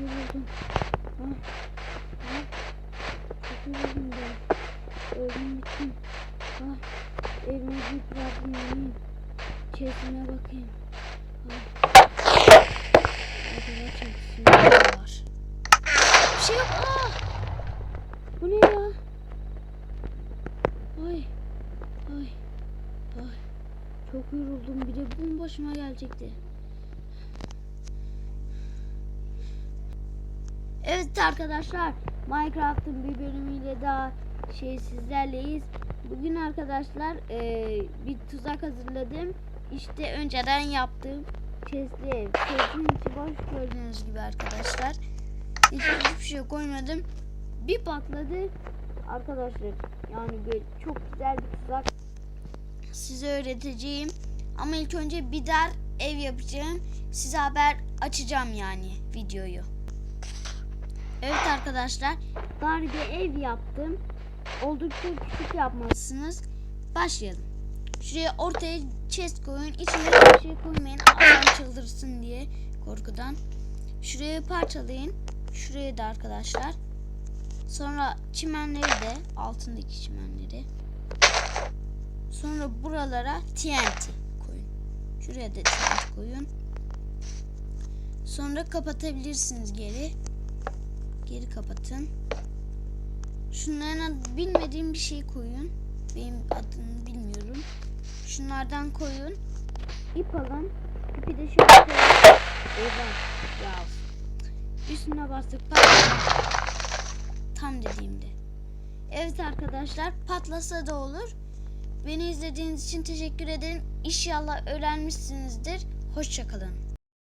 Yoruldum. Ah, ah. Çok yoruldum ben. Öldüm bittim. Ah, evime gidip bıraktım yemin. Çevreme bakayım. Ah. Acaba çekişim var. Bir şey yok. Ah! Bu ne ya? Ay. Ay. Ay. Çok yoruldum. Bir de bunun başıma gelecekti. Evet arkadaşlar. Minecraft'ın bir bölümüyle daha şey sizlerleyiz. Bugün arkadaşlar eee, bir tuzak hazırladım. İşte önceden yaptığım chestli ev. Chest'in içi boş gördüğünüz gibi arkadaşlar. Hiç hiçbir şey koymadım. Bir patladı. Arkadaşlar yani böyle çok güzel bir tuzak size öğreteceğim. Ama ilk önce bir dar ev yapacağım. Size haber açacağım yani videoyu. Evet arkadaşlar dar bir ev yaptım. Oldukça küçük yapmalısınız. Başlayalım. Şuraya ortaya chest koyun. İçine bir şey koymayın. Adam çıldırsın diye korkudan. Şuraya parçalayın. Şuraya da arkadaşlar. Sonra çimenleri de altındaki çimenleri. Sonra buralara TNT koyun. Şuraya da TNT koyun. Sonra kapatabilirsiniz geri. Geri kapatın. Şunların bilmediğim bir şey koyun. Benim adını bilmiyorum. Şunlardan koyun. İp alın. İpi de şöyle koyun. Üstüne bastık. Tam dediğimde. Evet arkadaşlar patlasa da olur. Beni izlediğiniz için teşekkür ederim. İnşallah öğrenmişsinizdir. Hoşçakalın.